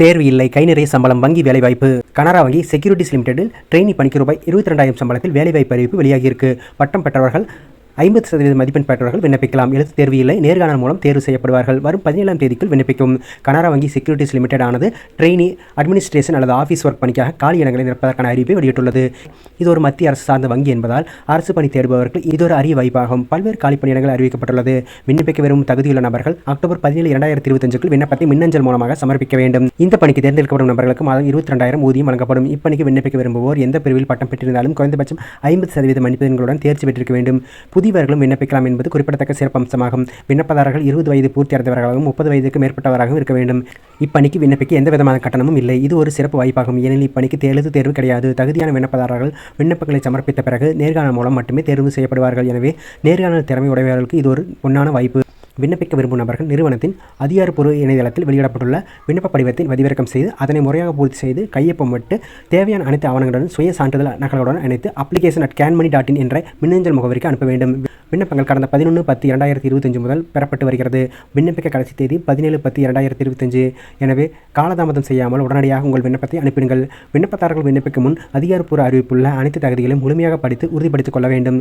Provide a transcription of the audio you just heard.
தேர்வு இல்லை. கை நிறைய சம்பளம் வங்கி வேலைவாய்ப்பு. கனரா வங்கி செக்யூரிட்டிஸ் லிமிடெடில் ட்ரெயினி பணிக்கு ரூபாய் இருபத்தி ரெண்டாயிரம் சம்பளத்தில் வேலைவாய்ப்பு அறிவிப்பு வெளியாகியிருக்கு. பட்டம் பெற்றவர்கள் ஐம்பது சதவீத மதிப்பெண் பெற்றவர்கள் விண்ணப்பிக்கலாம். எழுத்து தேர்வு இல்லை நேர்காணல் மூலம் தேர்வு செய்யப்படுவார்கள். வரும் பதினேழாம் தேதிக்குள் விண்ணப்பிக்கும். கனரா வங்கி செக்யூரிட்டிஸ் லிமிடெட் ஆனது ட்ரெயினி அட்மினிஸ்ட்ரேஷன் அல்லது ஆஃபீஸ் ஒர்க் பணிக்காக காலி இடங்களை நிரப்பதற்கான அறிவிப்பை வெளியிட்டுள்ளது. இது ஒரு மத்திய அரசு சார்ந்த வங்கி என்பதால் அரசு பணி தேடுபவர்கள் இது ஒரு அரிய வாய்ப்பாகும். பல்வேறு காலி பணியிடங்கள் அறிவிக்கப்பட்டுள்ளது. விண்ணப்பிக்க விரும்பும் தகுதியுள்ள நபர்கள் அக்டோபர் பதினேழு இரண்டாயிரத்தி இருபத்தஞ்சுக்குள் விண்ணப்பத்தை மின்னஞ்சல் மூலமாக சமர்ப்பிக்க வேண்டும். இந்த பணிக்கு தேர்ந்தெடுக்கப்படும் நபர்களுக்கு மாதம் இருபத்தி ரெண்டாயிரம் ஊதியம் வழங்கப்படும். இப்பணிக்கு விண்ணப்பிக்க விரும்புவோர் எந்த பிரிவில் பட்டம் பெற்றிருந்தாலும் குறைந்தபட்சம் ஐம்பது சதவீத மதிப்பெண்களுடன் தேர்ச்சி பெற்றிருக்க வேண்டும். முதியவர்களும் விண்ணப்பிக்கலாம் என்பது குறிப்பிடத்தக்க சிறப்பம்சமாகும். விண்ணப்பதாரர்கள் இருபது வயது பூர்த்தி அடைந்தவர்களாகவும் முப்பது வயதுக்கு மேற்பட்டவராகவும் இருக்க வேண்டும். இப்பணிக்கு விண்ணப்பிக்க எந்த விதமான கட்டணமும் இல்லை. இது ஒரு சிறப்பு வாய்ப்பாகும். ஏனெனில் இப்பணிக்கு எழுத்து தேர்வு கிடையாது. தகுதியான விண்ணப்பதாரர்கள் விண்ணப்பங்களை சமர்ப்பித்த பிறகு நேர்காணல் மூலம் மட்டுமே தேர்வு செய்யப்படுவார்கள். எனவே நேர்காணல் திறமை உடையவர்களுக்கு இது ஒரு பொன்னான வாய்ப்பு. விண்ணப்பிக்க விரும்பும் நபர்கள் நிறுவனத்தின் அதிகாரப்பூர்வ இணையதளத்தில் வெளியிடப்பட்டுள்ள விண்ணப்ப படிவத்தை பதிவிறக்கம் செய்து அதனை முறையாக பூர்த்தி செய்து கையொப்பமிட்டு தேவையான அனைத்து ஆவணங்களுடன் சுய சான்றிதழ் நகல்களுடன் இணைத்து application at canmoney dot in என்ற மின்னஞ்சல் முகவரிக்கு அனுப்ப வேண்டும். விண்ணப்பங்கள் கடந்த பதினொன்று பத்து இரண்டாயிரத்தி இருபத்தஞ்சு முதல் பெறப்பட்டு வருகிறது. விண்ணப்பிக்க கடைசி தேதி பதினேழு பத்து இரண்டாயிரத்தி இருபத்தஞ்சு. எனவே காலதாமதம் செய்யாமல் உடனடியாக உங்கள் விண்ணப்பத்தை அனுப்பிடுங்கள். விண்ணப்பதாரர்கள் விண்ணப்பிக்கும் முன் அதிகாரப்பூர்வ அறிவிப்புள்ள அனைத்து தகுதிகளையும் முழுமையாக படித்து உறுதிப்படுத்திக் கொள்ள வேண்டும்.